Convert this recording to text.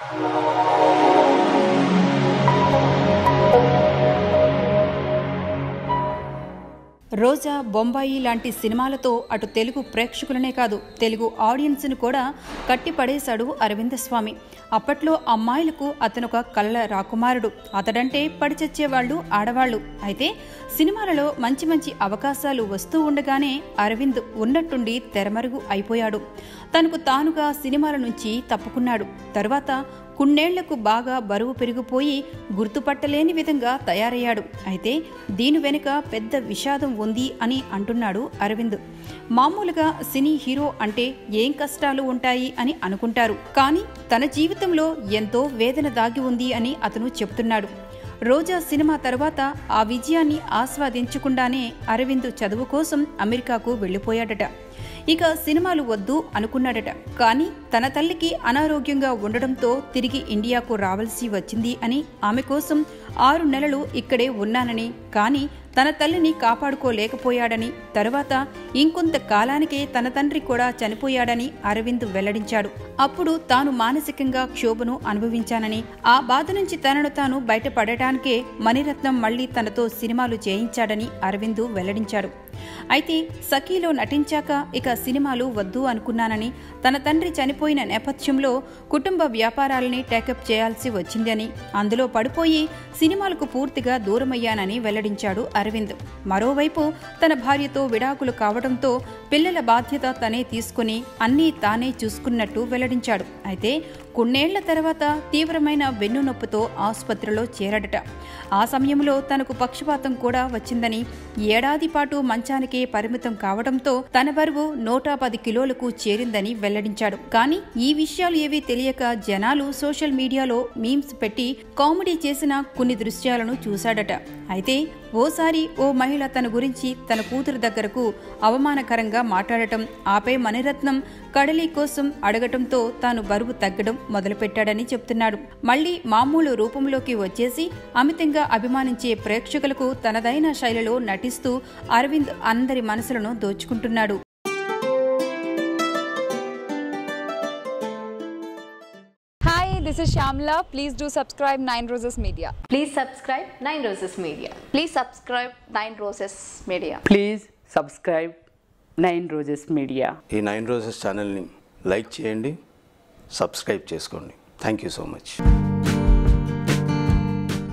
Thank. రోజా బొంబాయి లాంటి సినిమాలతో అటు తెలుగు ప్రేక్షకులనే కాదు తెలుగు ఆడియన్స్ను కూడా కట్టిపడేశాడు అరవింద స్వామి. అప్పట్లో అమ్మాయిలకు అతనొక కళ్ళ రాకుమారుడు. అతడంటే పడిచచ్చేవాళ్ళు ఆడవాళ్ళు. అయితే సినిమాలలో మంచి మంచి అవకాశాలు వస్తూ ఉండగానే అరవింద్ ఉన్నట్టుండి తెరమరుగు అయిపోయాడు. తనకు తానుగా సినిమాల నుంచి తప్పుకున్నాడు. తరువాత కొన్నేళ్ళకు బాగా బరువు పెరిగిపోయి గుర్తుపట్టలేని విధంగా తయారయ్యాడు. అయితే దీని వెనుక పెద్ద విషాదం ఉంది అని అంటున్నాడు అరవింద్. మామూలుగా సినీ హీరో అంటే ఏం కష్టాలు ఉంటాయి అని అనుకుంటారు. కానీ తన జీవితంలో ఎంతో వేదన దాగి ఉంది అని అతను చెప్తున్నాడు. రోజా సినిమా తర్వాత ఆ విజయాన్ని ఆస్వాదించకుండానే అరవింద్ చదువు కోసం అమెరికాకు వెళ్ళిపోయాడట. ఇక సినిమాలు వద్దు అనుకున్నాడట. కానీ తన తల్లికి అనారోగ్యంగా ఉండడంతో తిరిగి ఇండియాకు రావాల్సి వచ్చింది అని ఆమె కోసం ఆరు నెలలు ఇక్కడే ఉన్నానని కానీ తన తల్లిని కాపాడుకోలేకపోయాడని తరువాత ఇంకొంత కాలానికే తన తండ్రి కూడా చనిపోయాడని అరవింద్ వెల్లడించాడు. అప్పుడు తాను మానసికంగా క్షోభను అనుభవించానని ఆ బాధ నుంచి తనను తాను బయటపడటానికే మణిరత్నం మళ్ళీ తనతో సినిమాలు చేయించాడని అరవింద్ వెల్లడించాడు. అయితే సఖీలో నటించాక ఇక సినిమాలు వద్దు అనుకున్నానని తన తండ్రి చనిపోయిన నేపథ్యంలో కుటుంబ వ్యాపారాలని టేకప్ చేయాల్సి వచ్చిందని అందులో పడిపోయి సినిమాలకు పూర్తిగా దూరమయ్యానని వెల్లడించాడు అరవింద్. మరోవైపు తన భార్యతో విడాకులు కావడంతో పిల్లల బాధ్యత తనే తీసుకుని అన్నీ తానే చూసుకున్నట్టు వెల్లడించాడు. అయితే కొన్నేళ్ళ తర్వాత తీవ్రమైన వెన్నునొప్పితో ఆసుపత్రిలో చేరాడట. ఆ సమయంలో తనకు పక్షపాతం కూడా వచ్చిందని ఏడాది పాటు ప్రపంచానికే పరిమితం కావడంతో తన బరువు నూట పది కిలోలకు చేరిందని వెల్లడించాడు. కానీ ఈ విషయాలు ఏవీ తెలియక జనాలు సోషల్ మీడియాలో మీమ్స్ పెట్టి కామెడీ చేసిన కొన్ని దృశ్యాలను చూశాడట. అయితే ఓసారి ఓ మహిళ తన గురించి తన కూతురు దగ్గరకు అవమానకరంగా మాట్లాడటం ఆపై మణిరత్నం కడలి కోసం అడగటంతో తాను బరువు తగ్గడం మొదలుపెట్టాడని చెప్తున్నాడు. మళ్ళీ మామూలు రూపంలోకి వచ్చేసి అమితంగా అభిమానించే ప్రేక్షకులకు తనదైన శైలిలో నటిస్తూ అరవింద్ అందరి మనసులను దోచుకుంటున్నాడు Hi, this is Shamla. Please do subscribe Nine Roses Media. Please subscribe Nine Roses Media. Please subscribe Nine Roses Media. Please subscribe nine roses media ఈ నైన్ రోజెస్ ఛానల్ని లైక్ చేయండి సబ్స్క్రైబ్ చేసుకోండి థ్యాంక్ యూ సో మచ్